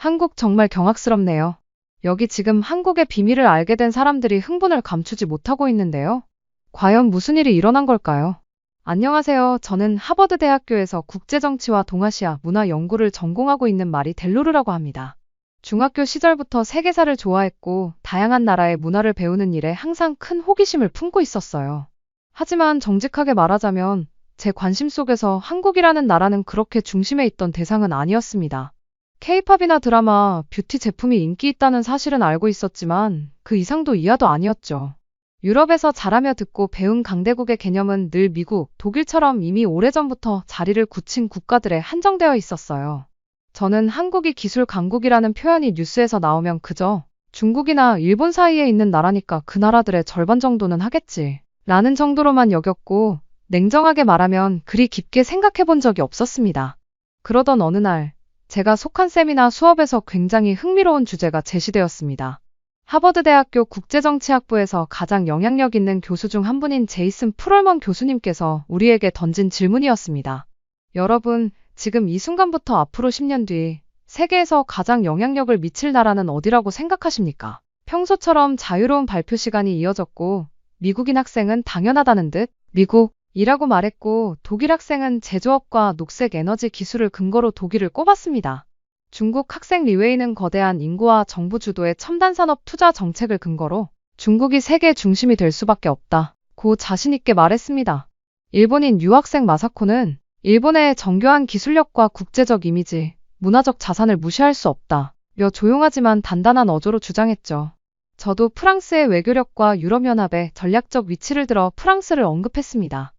한국 정말 경악스럽네요. 여기 지금 한국의 비밀을 알게 된 사람들이 흥분을 감추지 못하고 있는데요. 과연 무슨 일이 일어난 걸까요? 안녕하세요. 저는 하버드 대학교에서 국제정치와 동아시아 문화 연구를 전공하고 있는 마리 델로르라고 합니다. 중학교 시절부터 세계사를 좋아했고 다양한 나라의 문화를 배우는 일에 항상 큰 호기심을 품고 있었어요. 하지만 정직하게 말하자면 제 관심 속에서 한국이라는 나라는 그렇게 중심에 있던 대상은 아니었습니다. 케이팝이나 드라마, 뷰티 제품이 인기 있다는 사실은 알고 있었지만 그 이상도 이하도 아니었죠. 유럽에서 자라며 듣고 배운 강대국의 개념은 늘 미국, 독일처럼 이미 오래전부터 자리를 굳힌 국가들에 한정되어 있었어요. 저는 한국이 기술 강국이라는 표현이 뉴스에서 나오면 그저 중국이나 일본 사이에 있는 나라니까 그 나라들의 절반 정도는 하겠지. 라는 정도로만 여겼고, 냉정하게 말하면 그리 깊게 생각해 본 적이 없었습니다. 그러던 어느 날, 제가 속한 세미나 수업에서 굉장히 흥미로운 주제가 제시되었습니다. 하버드 대학교 국제정치학부에서 가장 영향력 있는 교수 중 한 분인 제이슨 프롤먼 교수님께서 우리에게 던진 질문이었습니다. 여러분, 지금 이 순간부터 앞으로 10년 뒤 세계에서 가장 영향력을 미칠 나라는 어디라고 생각하십니까? 평소처럼 자유로운 발표 시간이 이어졌고 미국인 학생은 당연하다는 듯 미국 이라고 말했고 독일 학생은 제조업과 녹색 에너지 기술을 근거로 독일을 꼽았습니다. 중국 학생 리웨이는 거대한 인구와 정부 주도의 첨단 산업 투자 정책을 근거로 중국이 세계 중심이 될 수밖에 없다. 고 자신있게 말했습니다. 일본인 유학생 마사코는 일본의 정교한 기술력과 국제적 이미지, 문화적 자산을 무시할 수 없다. 며 조용하지만 단단한 어조로 주장했죠. 저도 프랑스의 외교력과 유럽연합의 전략적 위치를 들어 프랑스를 언급했습니다.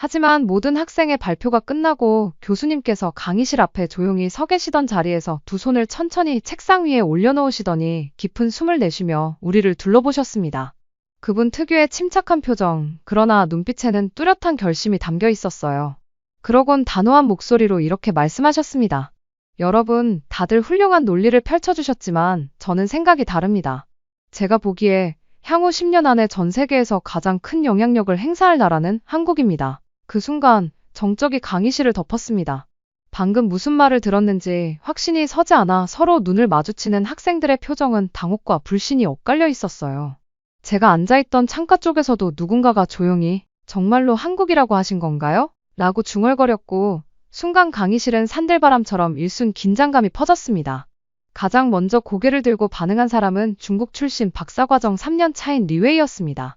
하지만 모든 학생의 발표가 끝나고 교수님께서 강의실 앞에 조용히 서 계시던 자리에서 두 손을 천천히 책상 위에 올려놓으시더니 깊은 숨을 내쉬며 우리를 둘러보셨습니다. 그분 특유의 침착한 표정, 그러나 눈빛에는 뚜렷한 결심이 담겨 있었어요. 그러곤 단호한 목소리로 이렇게 말씀하셨습니다. 여러분, 다들 훌륭한 논리를 펼쳐주셨지만 저는 생각이 다릅니다. 제가 보기에 향후 10년 안에 전 세계에서 가장 큰 영향력을 행사할 나라는 한국입니다. 그 순간 정적이 강의실을 덮었습니다. 방금 무슨 말을 들었는지 확신이 서지 않아 서로 눈을 마주치는 학생들의 표정은 당혹과 불신이 엇갈려 있었어요. 제가 앉아있던 창가 쪽에서도 누군가가 조용히 정말로 한국이라고 하신 건가요? 라고 중얼거렸고 순간 강의실은 산들바람처럼 일순 긴장감이 퍼졌습니다. 가장 먼저 고개를 들고 반응한 사람은 중국 출신 박사과정 3년 차인 리웨이였습니다.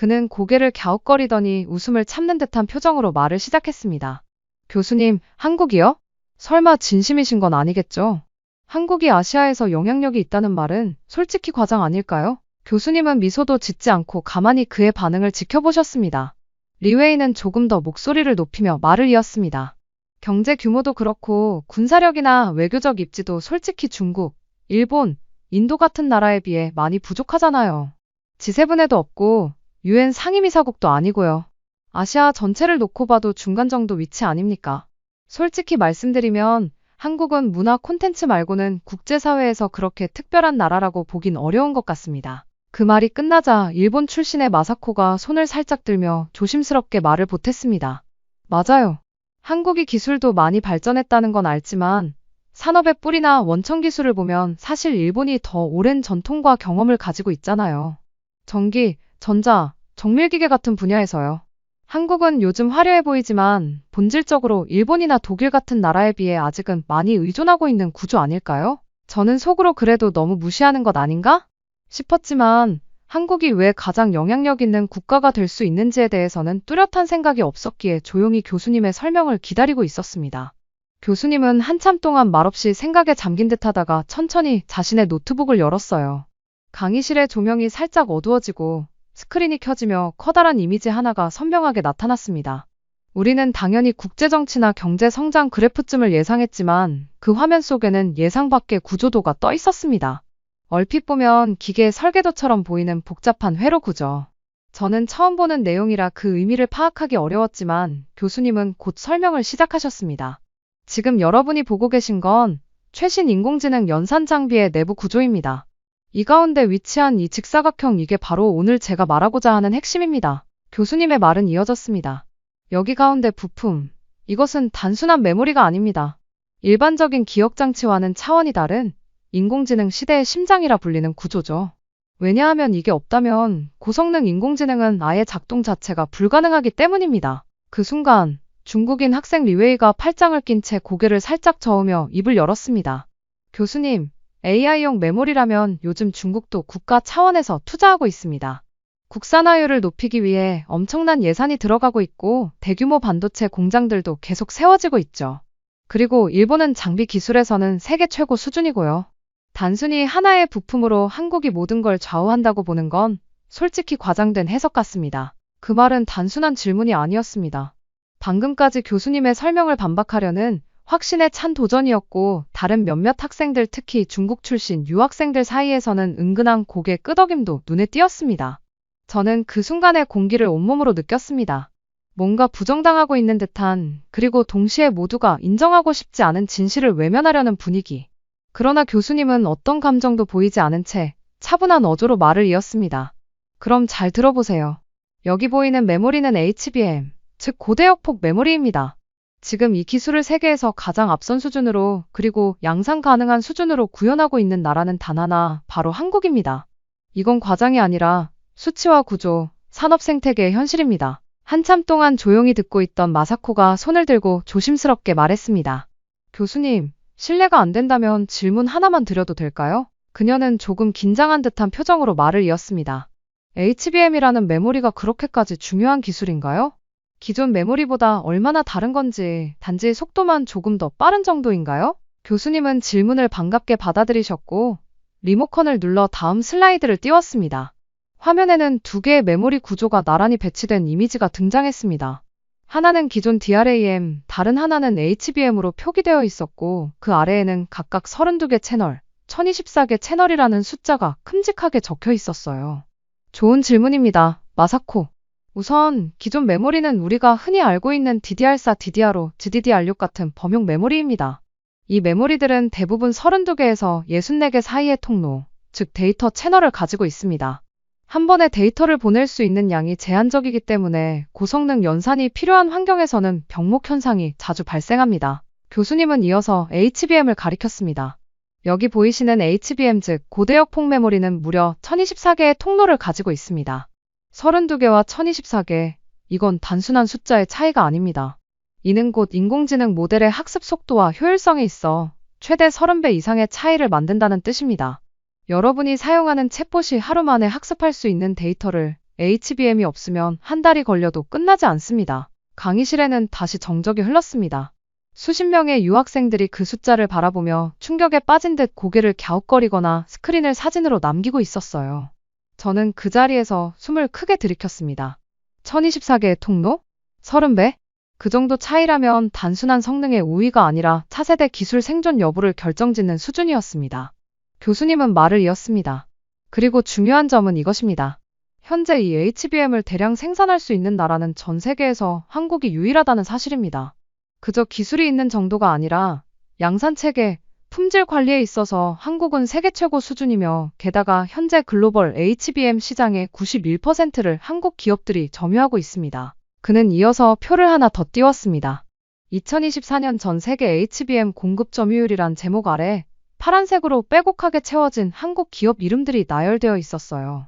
그는 고개를 갸웃거리더니 웃음을 참는 듯한 표정으로 말을 시작했습니다. 교수님, 한국이요? 설마 진심이신 건 아니겠죠? 한국이 아시아에서 영향력이 있다는 말은 솔직히 과장 아닐까요? 교수님은 미소도 짓지 않고 가만히 그의 반응을 지켜보셨습니다. 리웨이는 조금 더 목소리를 높이며 말을 이었습니다. 경제 규모도 그렇고 군사력이나 외교적 입지도 솔직히 중국, 일본, 인도 같은 나라에 비해 많이 부족하잖아요. 지세분해도 없고 유엔 상임이사국도 아니고요. 아시아 전체를 놓고 봐도 중간 정도 위치 아닙니까? 솔직히 말씀드리면 한국은 문화 콘텐츠 말고는 국제사회에서 그렇게 특별한 나라라고 보긴 어려운 것 같습니다. 그 말이 끝나자 일본 출신의 마사코가 손을 살짝 들며 조심스럽게 말을 보탰습니다. 맞아요. 한국이 기술도 많이 발전했다는 건 알지만 산업의 뿌리나 원천 기술을 보면 사실 일본이 더 오랜 전통과 경험을 가지고 있잖아요. 전기, 전자, 정밀기계 같은 분야에서요. 한국은 요즘 화려해 보이지만 본질적으로 일본이나 독일 같은 나라에 비해 아직은 많이 의존하고 있는 구조 아닐까요? 저는 속으로 그래도 너무 무시하는 것 아닌가? 싶었지만 한국이 왜 가장 영향력 있는 국가가 될 수 있는지에 대해서는 뚜렷한 생각이 없었기에 조용히 교수님의 설명을 기다리고 있었습니다. 교수님은 한참 동안 말없이 생각에 잠긴 듯 하다가 천천히 자신의 노트북을 열었어요. 강의실의 조명이 살짝 어두워지고 스크린이 켜지며 커다란 이미지 하나가 선명하게 나타났습니다. 우리는 당연히 국제정치나 경제성장 그래프쯤을 예상했지만 그 화면 속에는 예상 밖의 구조도가 떠 있었습니다. 얼핏 보면 기계 설계도처럼 보이는 복잡한 회로 구조. 저는 처음 보는 내용이라 그 의미를 파악하기 어려웠지만 교수님은 곧 설명을 시작하셨습니다. 지금 여러분이 보고 계신 건 최신 인공지능 연산 장비의 내부 구조입니다. 이 가운데 위치한 이 직사각형 이게 바로 오늘 제가 말하고자 하는 핵심입니다. 교수님의 말은 이어졌습니다. 여기 가운데 부품. 이것은 단순한 메모리가 아닙니다. 일반적인 기억 장치와는 차원이 다른 인공지능 시대의 심장이라 불리는 구조죠. 왜냐하면 이게 없다면 고성능 인공지능은 아예 작동 자체가 불가능하기 때문입니다. 그 순간 중국인 학생 리웨이가 팔짱을 낀 채 고개를 살짝 저으며 입을 열었습니다. 교수님, AI용 메모리라면 요즘 중국도 국가 차원에서 투자하고 있습니다. 국산화율을 높이기 위해 엄청난 예산이 들어가고 있고 대규모 반도체 공장들도 계속 세워지고 있죠. 그리고 일본은 장비 기술에서는 세계 최고 수준이고요. 단순히 하나의 부품으로 한국이 모든 걸 좌우한다고 보는 건 솔직히 과장된 해석 같습니다. 그 말은 단순한 질문이 아니었습니다. 방금까지 교수님의 설명을 반박하려는 확신에 찬 도전이었고 다른 몇몇 학생들 특히 중국 출신 유학생들 사이에서는 은근한 고개 끄덕임도 눈에 띄었습니다. 저는 그 순간의 공기를 온몸으로 느꼈습니다. 뭔가 부정당하고 있는 듯한 그리고 동시에 모두가 인정하고 싶지 않은 진실을 외면하려는 분위기. 그러나 교수님은 어떤 감정도 보이지 않은 채 차분한 어조로 말을 이었습니다. 그럼 잘 들어보세요. 여기 보이는 메모리는 HBM, 즉 고대역폭 메모리입니다. 지금 이 기술을 세계에서 가장 앞선 수준으로 그리고 양산 가능한 수준으로 구현하고 있는 나라는 단 하나, 바로 한국입니다. 이건 과장이 아니라 수치화 구조, 산업 생태계의 현실입니다. 한참 동안 조용히 듣고 있던 마사코가 손을 들고 조심스럽게 말했습니다. 교수님, 실례가 안 된다면 질문 하나만 드려도 될까요? 그녀는 조금 긴장한 듯한 표정으로 말을 이었습니다. HBM이라는 메모리가 그렇게까지 중요한 기술인가요? 기존 메모리보다 얼마나 다른 건지 단지 속도만 조금 더 빠른 정도인가요? 교수님은 질문을 반갑게 받아들이셨고 리모컨을 눌러 다음 슬라이드를 띄웠습니다. 화면에는 두 개의 메모리 구조가 나란히 배치된 이미지가 등장했습니다. 하나는 기존 DRAM, 다른 하나는 HBM으로 표기되어 있었고 그 아래에는 각각 32개 채널, 1024개 채널이라는 숫자가 큼직하게 적혀 있었어요. 좋은 질문입니다. 마사코. 우선 기존 메모리는 우리가 흔히 알고 있는 DDR4, DDR5, GDDR6 같은 범용 메모리입니다. 이 메모리들은 대부분 32개에서 64개 사이의 통로, 즉 데이터 채널을 가지고 있습니다. 한 번에 데이터를 보낼 수 있는 양이 제한적이기 때문에 고성능 연산이 필요한 환경에서는 병목 현상이 자주 발생합니다. 교수님은 이어서 HBM을 가리켰습니다. 여기 보이시는 HBM 즉 고대역 폭 메모리는 무려 1024개의 통로를 가지고 있습니다. 32개와 1024개, 이건 단순한 숫자의 차이가 아닙니다. 이는 곧 인공지능 모델의 학습 속도와 효율성에 있어 최대 30배 이상의 차이를 만든다는 뜻입니다. 여러분이 사용하는 챗봇이 하루 만에 학습할 수 있는 데이터를 HBM이 없으면 한 달이 걸려도 끝나지 않습니다. 강의실에는 다시 정적이 흘렀습니다. 수십 명의 유학생들이 그 숫자를 바라보며 충격에 빠진 듯 고개를 갸웃거리거나 스크린을 사진으로 남기고 있었어요. 저는 그 자리에서 숨을 크게 들이켰습니다. 1024개의 통로? 30배? 그 정도 차이라면 단순한 성능의 우위가 아니라 차세대 기술 생존 여부를 결정짓는 수준이었습니다. 교수님은 말을 이었습니다. 그리고 중요한 점은 이것입니다. 현재 이 HBM을 대량 생산할 수 있는 나라는 전 세계에서 한국이 유일하다는 사실입니다. 그저 기술이 있는 정도가 아니라 양산 체계, 품질 관리에 있어서 한국은 세계 최고 수준이며 게다가 현재 글로벌 HBM 시장의 91%를 한국 기업들이 점유하고 있습니다. 그는 이어서 표를 하나 더 띄웠습니다. 2024년 전 세계 HBM 공급 점유율이란 제목 아래 파란색으로 빼곡하게 채워진 한국 기업 이름들이 나열되어 있었어요.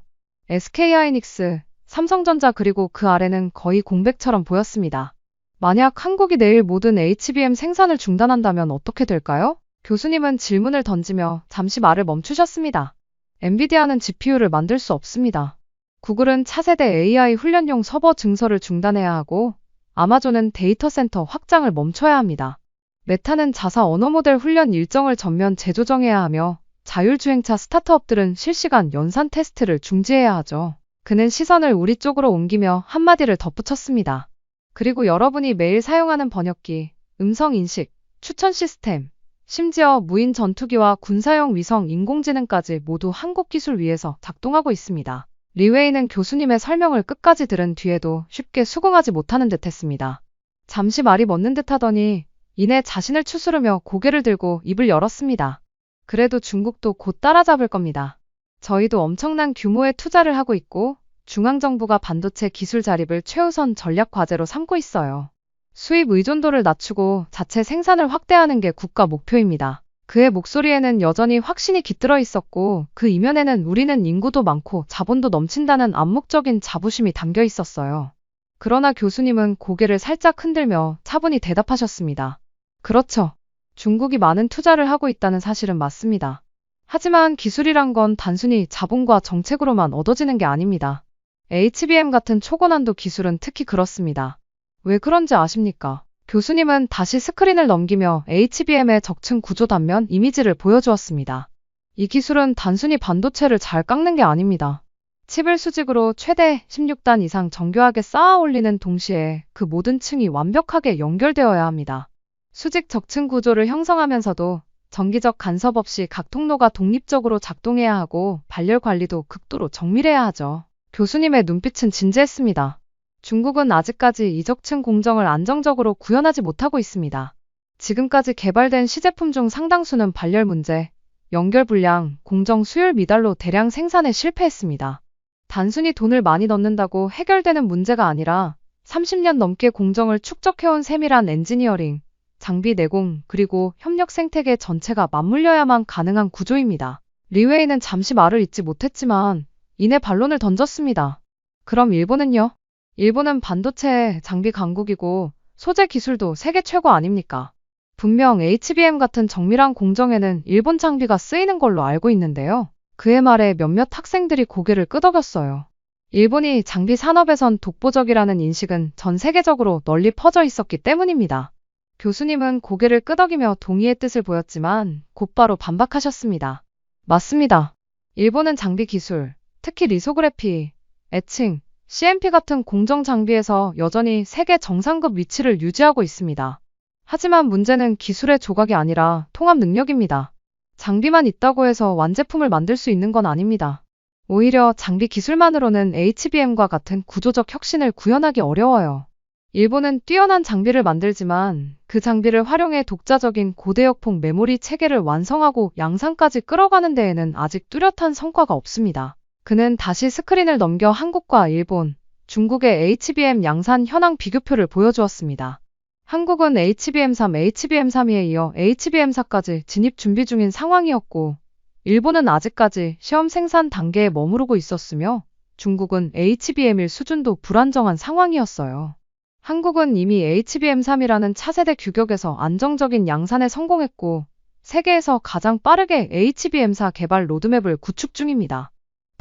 SK하이닉스, 삼성전자 그리고 그 아래는 거의 공백처럼 보였습니다. 만약 한국이 내일 모든 HBM 생산을 중단한다면 어떻게 될까요? 교수님은 질문을 던지며 잠시 말을 멈추셨습니다. 엔비디아는 GPU를 만들 수 없습니다. 구글은 차세대 AI 훈련용 서버 증설을 중단해야 하고 아마존은 데이터 센터 확장을 멈춰야 합니다. 메타는 자사 언어 모델 훈련 일정을 전면 재조정해야 하며 자율주행차 스타트업들은 실시간 연산 테스트를 중지해야 하죠. 그는 시선을 우리 쪽으로 옮기며 한마디를 덧붙였습니다. 그리고 여러분이 매일 사용하는 번역기, 음성 인식, 추천 시스템, 심지어 무인 전투기와 군사용 위성 인공지능까지 모두 한국 기술 위에서 작동하고 있습니다. 리웨이는 교수님의 설명을 끝까지 들은 뒤에도 쉽게 수긍하지 못하는 듯 했습니다. 잠시 말이 멎는 듯 하더니 이내 자신을 추스르며 고개를 들고 입을 열었습니다. 그래도 중국도 곧 따라잡을 겁니다. 저희도 엄청난 규모의 투자를 하고 있고 중앙정부가 반도체 기술 자립을 최우선 전략 과제로 삼고 있어요. 수입 의존도를 낮추고 자체 생산을 확대하는 게 국가 목표입니다. 그의 목소리에는 여전히 확신이 깃들어 있었고 그 이면에는 우리는 인구도 많고 자본도 넘친다는 암묵적인 자부심이 담겨 있었어요. 그러나 교수님은 고개를 살짝 흔들며 차분히 대답하셨습니다. 그렇죠. 중국이 많은 투자를 하고 있다는 사실은 맞습니다. 하지만 기술이란 건 단순히 자본과 정책으로만 얻어지는 게 아닙니다. HBM 같은 초고난도 기술은 특히 그렇습니다. 왜 그런지 아십니까? 교수님은 다시 스크린을 넘기며 HBM의 적층 구조 단면 이미지를 보여주었습니다. 이 기술은 단순히 반도체를 잘 깎는 게 아닙니다. 칩을 수직으로 최대 16단 이상 정교하게 쌓아 올리는 동시에 그 모든 층이 완벽하게 연결되어야 합니다. 수직 적층 구조를 형성하면서도 정기적 간섭 없이 각 통로가 독립적으로 작동해야 하고 발열 관리도 극도로 정밀해야 하죠. 교수님의 눈빛은 진지했습니다. 중국은 아직까지 이적층 공정을 안정적으로 구현하지 못하고 있습니다. 지금까지 개발된 시제품 중 상당수는 발열 문제, 연결 불량, 공정 수율 미달로 대량 생산에 실패했습니다. 단순히 돈을 많이 넣는다고 해결되는 문제가 아니라 30년 넘게 공정을 축적해온 세밀한 엔지니어링, 장비 내공, 그리고 협력 생태계 전체가 맞물려야만 가능한 구조입니다. 리웨이는 잠시 말을 잇지 못했지만 이내 반론을 던졌습니다. 그럼 일본은요? 일본은 반도체 장비 강국이고 소재 기술도 세계 최고 아닙니까? 분명 HBM 같은 정밀한 공정에는 일본 장비가 쓰이는 걸로 알고 있는데요. 그의 말에 몇몇 학생들이 고개를 끄덕였어요. 일본이 장비 산업에선 독보적이라는 인식은 전 세계적으로 널리 퍼져 있었기 때문입니다. 교수님은 고개를 끄덕이며 동의의 뜻을 보였지만 곧바로 반박하셨습니다. 맞습니다. 일본은 장비 기술, 특히 리소그래피, 애칭, CMP 같은 공정 장비에서 여전히 세계 정상급 위치를 유지하고 있습니다. 하지만 문제는 기술의 조각이 아니라 통합 능력입니다. 장비만 있다고 해서 완제품을 만들 수 있는 건 아닙니다. 오히려 장비 기술만으로는 HBM과 같은 구조적 혁신을 구현하기 어려워요. 일본은 뛰어난 장비를 만들지만 그 장비를 활용해 독자적인 고대역폭 메모리 체계를 완성하고 양산까지 끌어가는 데에는 아직 뚜렷한 성과가 없습니다. 그는 다시 스크린을 넘겨 한국과 일본, 중국의 HBM 양산 현황 비교표를 보여주었습니다. 한국은 HBM3, HBM3에 이어 HBM4까지 진입 준비 중인 상황이었고, 일본은 아직까지 시험 생산 단계에 머무르고 있었으며, 중국은 HBM1 수준도 불안정한 상황이었어요. 한국은 이미 HBM3이라는 차세대 규격에서 안정적인 양산에 성공했고, 세계에서 가장 빠르게 HBM4 개발 로드맵을 구축 중입니다.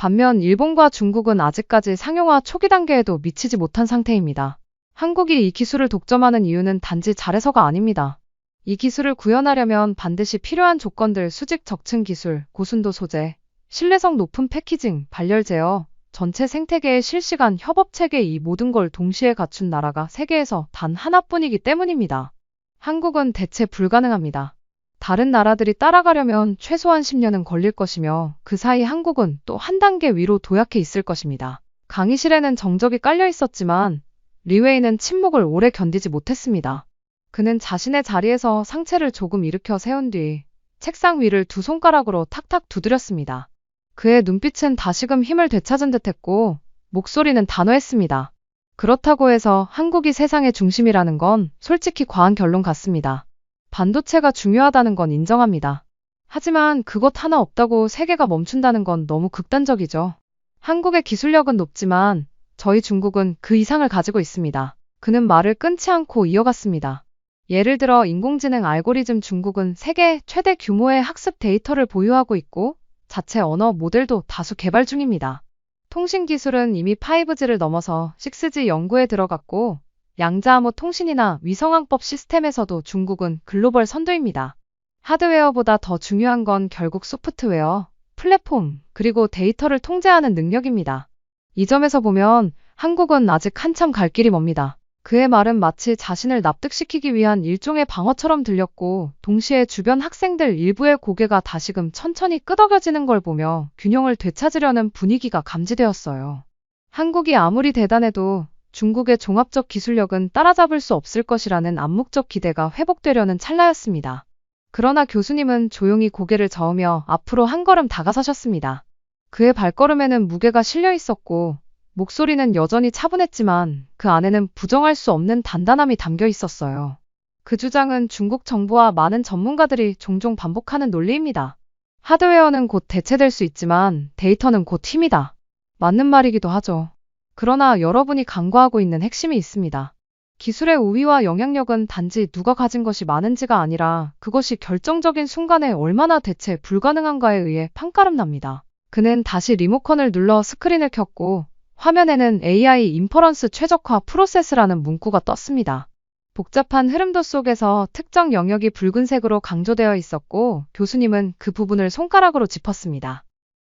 반면 일본과 중국은 아직까지 상용화 초기 단계에도 미치지 못한 상태입니다. 한국이 이 기술을 독점하는 이유는 단지 잘해서가 아닙니다. 이 기술을 구현하려면 반드시 필요한 조건들 수직 적층 기술, 고순도 소재, 신뢰성 높은 패키징, 발열 제어, 전체 생태계의 실시간 협업 체계 이 모든 걸 동시에 갖춘 나라가 세계에서 단 하나뿐이기 때문입니다. 한국은 대체 불가능합니다. 다른 나라들이 따라가려면 최소한 10년은 걸릴 것이며 그 사이 한국은 또 한 단계 위로 도약해 있을 것입니다. 강의실에는 정적이 깔려 있었지만 리웨이는 침묵을 오래 견디지 못했습니다. 그는 자신의 자리에서 상체를 조금 일으켜 세운 뒤 책상 위를 두 손가락으로 탁탁 두드렸습니다. 그의 눈빛은 다시금 힘을 되찾은 듯했고 목소리는 단호했습니다. 그렇다고 해서 한국이 세상의 중심이라는 건 솔직히 과한 결론 같습니다. 반도체가 중요하다는 건 인정합니다. 하지만 그것 하나 없다고 세계가 멈춘다는 건 너무 극단적이죠. 한국의 기술력은 높지만 저희 중국은 그 이상을 가지고 있습니다. 그는 말을 끊지 않고 이어갔습니다. 예를 들어 인공지능 알고리즘 중국은 세계 최대 규모의 학습 데이터를 보유하고 있고 자체 언어 모델도 다수 개발 중입니다. 통신 기술은 이미 5G를 넘어서 6G 연구에 들어갔고 양자암호 통신이나 위성항법 시스템에서도 중국은 글로벌 선두입니다. 하드웨어보다 더 중요한 건 결국 소프트웨어, 플랫폼, 그리고 데이터를 통제하는 능력입니다. 이 점에서 보면 한국은 아직 한참 갈 길이 멉니다. 그의 말은 마치 자신을 납득시키기 위한 일종의 방어처럼 들렸고, 동시에 주변 학생들 일부의 고개가 다시금 천천히 끄덕여지는 걸 보며 균형을 되찾으려는 분위기가 감지되었어요. 한국이 아무리 대단해도 중국의 종합적 기술력은 따라잡을 수 없을 것이라는 암묵적 기대가 회복되려는 찰나였습니다. 그러나 교수님은 조용히 고개를 저으며 앞으로 한 걸음 다가서셨습니다. 그의 발걸음에는 무게가 실려 있었고, 목소리는 여전히 차분했지만 그 안에는 부정할 수 없는 단단함이 담겨 있었어요. 그 주장은 중국 정부와 많은 전문가들이 종종 반복하는 논리입니다. 하드웨어는 곧 대체될 수 있지만 데이터는 곧 힘이다. 맞는 말이기도 하죠. 그러나 여러분이 간과하고 있는 핵심이 있습니다. 기술의 우위와 영향력은 단지 누가 가진 것이 많은지가 아니라 그것이 결정적인 순간에 얼마나 대체 불가능한가에 의해 판가름 납니다. 그는 다시 리모컨을 눌러 스크린을 켰고 화면에는 AI 인퍼런스 최적화 프로세스라는 문구가 떴습니다. 복잡한 흐름도 속에서 특정 영역이 붉은색으로 강조되어 있었고 교수님은 그 부분을 손가락으로 짚었습니다.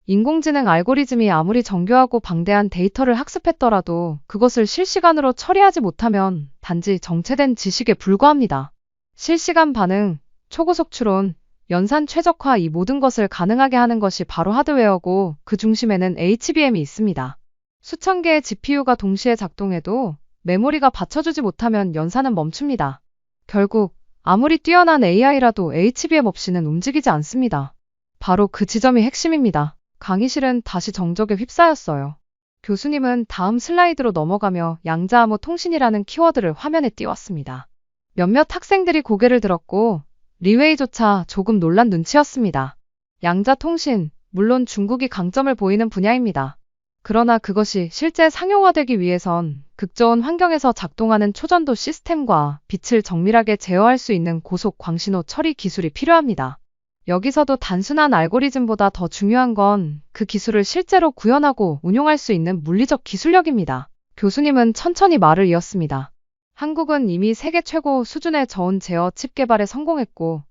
인공지능 알고리즘이 아무리 정교하고 방대한 데이터를 학습했더라도 그것을 실시간으로 처리하지 못하면 단지 정체된 지식에 불과합니다. 실시간 반응, 초고속 추론, 연산 최적화 이 모든 것을 가능하게 하는 것이 바로 하드웨어고 그 중심에는 HBM이 있습니다. 수천 개의 GPU가 동시에 작동해도 메모리가 받쳐주지 못하면 연산은 멈춥니다. 결국 아무리 뛰어난 AI라도 HBM 없이는 움직이지 않습니다. 바로 그 지점이 핵심입니다. 강의실은 다시 정적에 휩싸였어요. 교수님은 다음 슬라이드로 넘어가며 양자암호 통신이라는 키워드를 화면에 띄웠습니다. 몇몇 학생들이 고개를 들었고 리웨이조차 조금 놀란 눈치였습니다. 양자 통신, 물론 중국이 강점을 보이는 분야입니다. 그러나 그것이 실제 상용화되기 위해선 극저온 환경에서 작동하는 초전도 시스템과 빛을 정밀하게 제어할 수 있는 고속 광신호 처리 기술이 필요합니다. 여기서도 단순한 알고리즘보다 더 중요한 건 그 기술을 실제로 구현하고 운용할 수 있는 물리적 기술력입니다. 교수님은 천천히 말을 이었습니다. 한국은 이미 세계 최고 수준의 저온 제어 칩 개발에 성공했고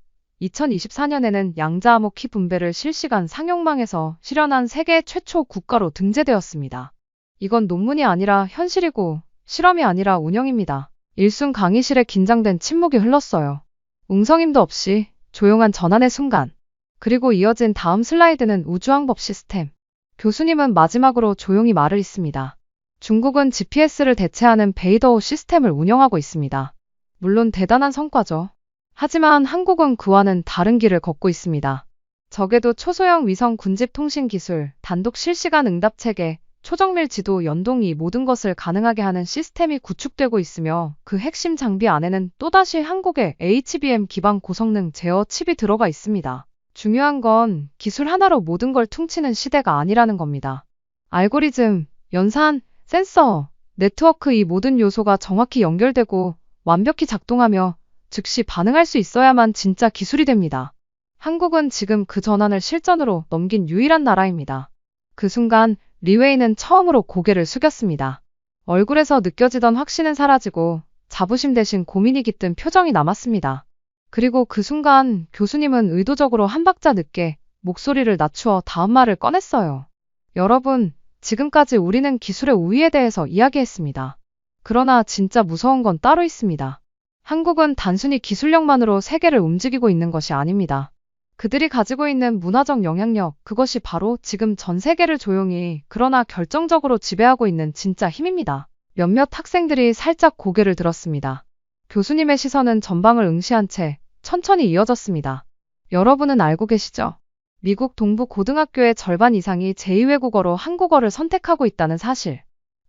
2024년에는 양자 암호 키 분배를 실시간 상용망에서 실현한 세계 최초 국가로 등재되었습니다. 이건 논문이 아니라 현실이고 실험이 아니라 운영입니다. 일순 강의실에 긴장된 침묵이 흘렀어요. 웅성임도 없이 조용한 전환의 순간. 그리고 이어진 다음 슬라이드는 우주항법 시스템. 교수님은 마지막으로 조용히 말을 잇습니다. 중국은 GPS를 대체하는 베이더호 시스템을 운영하고 있습니다. 물론 대단한 성과죠. 하지만 한국은 그와는 다른 길을 걷고 있습니다. 적에도 초소형 위성 군집 통신 기술, 단독 실시간 응답 체계, 초정밀 지도 연동 이 모든 것을 가능하게 하는 시스템이 구축되고 있으며 그 핵심 장비 안에는 또다시 한국의 HBM 기반 고성능 제어 칩이 들어가 있습니다. 중요한 건 기술 하나로 모든 걸 퉁치는 시대가 아니라는 겁니다. 알고리즘, 연산, 센서, 네트워크 이 모든 요소가 정확히 연결되고 완벽히 작동하며 즉시 반응할 수 있어야만 진짜 기술이 됩니다. 한국은 지금 그 전환을 실전으로 넘긴 유일한 나라입니다. 그 순간 리웨이는 처음으로 고개를 숙였습니다. 얼굴에서 느껴지던 확신은 사라지고 자부심 대신 고민이 깃든 표정이 남았습니다. 그리고 그 순간 교수님은 의도적으로 한 박자 늦게 목소리를 낮추어 다음 말을 꺼냈어요. 여러분, 지금까지 우리는 기술의 우위에 대해서 이야기했습니다. 그러나 진짜 무서운 건 따로 있습니다. 한국은 단순히 기술력만으로 세계를 움직이고 있는 것이 아닙니다. 그들이 가지고 있는 문화적 영향력, 그것이 바로 지금 전 세계를 조용히, 그러나 결정적으로 지배하고 있는 진짜 힘입니다. 몇몇 학생들이 살짝 고개를 들었습니다. 교수님의 시선은 전방을 응시한 채 천천히 이어졌습니다. 여러분은 알고 계시죠? 미국 동부 고등학교의 절반 이상이 제2외국어로 한국어를 선택하고 있다는 사실.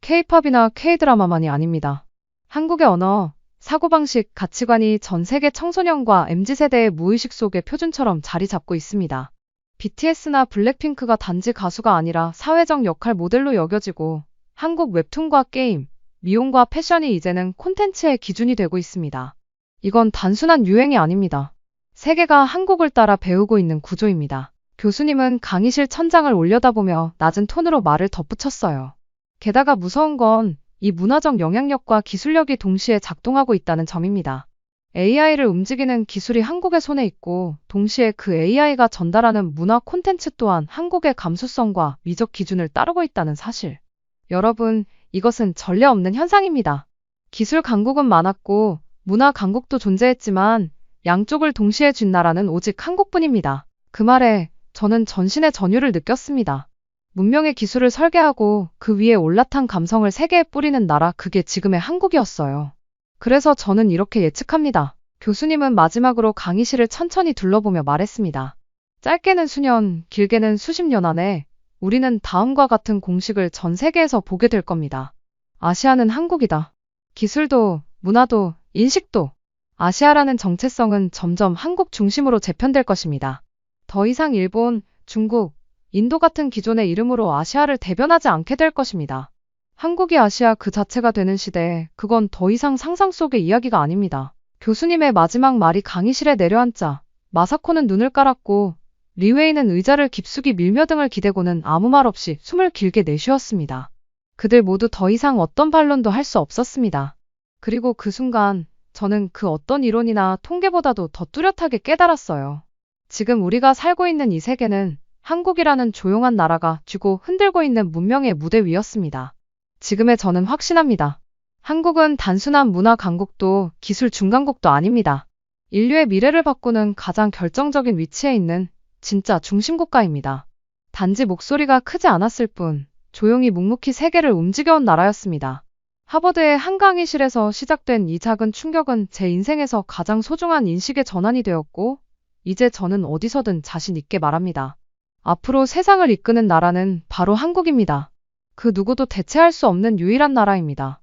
K-팝이나 K-드라마만이 아닙니다. 한국의 언어, 사고방식, 가치관이 전 세계 청소년과 MZ세대의 무의식 속에 표준처럼 자리 잡고 있습니다. BTS나 블랙핑크가 단지 가수가 아니라 사회적 역할 모델로 여겨지고 한국 웹툰과 게임, 미용과 패션이 이제는 콘텐츠의 기준이 되고 있습니다. 이건 단순한 유행이 아닙니다. 세계가 한국을 따라 배우고 있는 구조입니다. 교수님은 강의실 천장을 올려다보며 낮은 톤으로 말을 덧붙였어요. 게다가 무서운 건 이 문화적 영향력과 기술력이 동시에 작동하고 있다는 점입니다. AI를 움직이는 기술이 한국의 손에 있고 동시에 그 AI가 전달하는 문화 콘텐츠 또한 한국의 감수성과 미적 기준을 따르고 있다는 사실. 여러분, 이것은 전례 없는 현상입니다. 기술 강국은 많았고 문화 강국도 존재했지만 양쪽을 동시에 쥔 나라는 오직 한국뿐입니다. 그 말에 저는 전신의 전율을 느꼈습니다. 문명의 기술을 설계하고 그 위에 올라탄 감성을 세계에 뿌리는 나라 그게 지금의 한국이었어요. 그래서 저는 이렇게 예측합니다. 교수님은 마지막으로 강의실을 천천히 둘러보며 말했습니다. 짧게는 수년, 길게는 수십 년 안에 우리는 다음과 같은 공식을 전 세계에서 보게 될 겁니다. 아시아는 한국이다. 기술도, 문화도, 인식도, 아시아라는 정체성은 점점 한국 중심으로 재편될 것입니다. 더 이상 일본, 중국, 인도 같은 기존의 이름으로 아시아를 대변하지 않게 될 것입니다. 한국이 아시아 그 자체가 되는 시대에 그건 더 이상 상상 속의 이야기가 아닙니다. 교수님의 마지막 말이 강의실에 내려앉자 마사코는 눈을 깔았고 리웨이는 의자를 깊숙이 밀며 등을 기대고는 아무 말 없이 숨을 길게 내쉬었습니다. 그들 모두 더 이상 어떤 반론도 할 수 없었습니다. 그리고 그 순간 저는 그 어떤 이론이나 통계보다도 더 뚜렷하게 깨달았어요. 지금 우리가 살고 있는 이 세계는 한국이라는 조용한 나라가 쥐고 흔들고 있는 문명의 무대 위였습니다. 지금의 저는 확신합니다. 한국은 단순한 문화 강국도 기술 중간국도 아닙니다. 인류의 미래를 바꾸는 가장 결정적인 위치에 있는 진짜 중심국가입니다. 단지 목소리가 크지 않았을 뿐 조용히 묵묵히 세계를 움직여온 나라였습니다. 하버드의 한 강의실에서 시작된 이 작은 충격은 제 인생에서 가장 소중한 인식의 전환이 되었고, 이제 저는 어디서든 자신 있게 말합니다. 앞으로 세상을 이끄는 나라는 바로 한국입니다. 그 누구도 대체할 수 없는 유일한 나라입니다.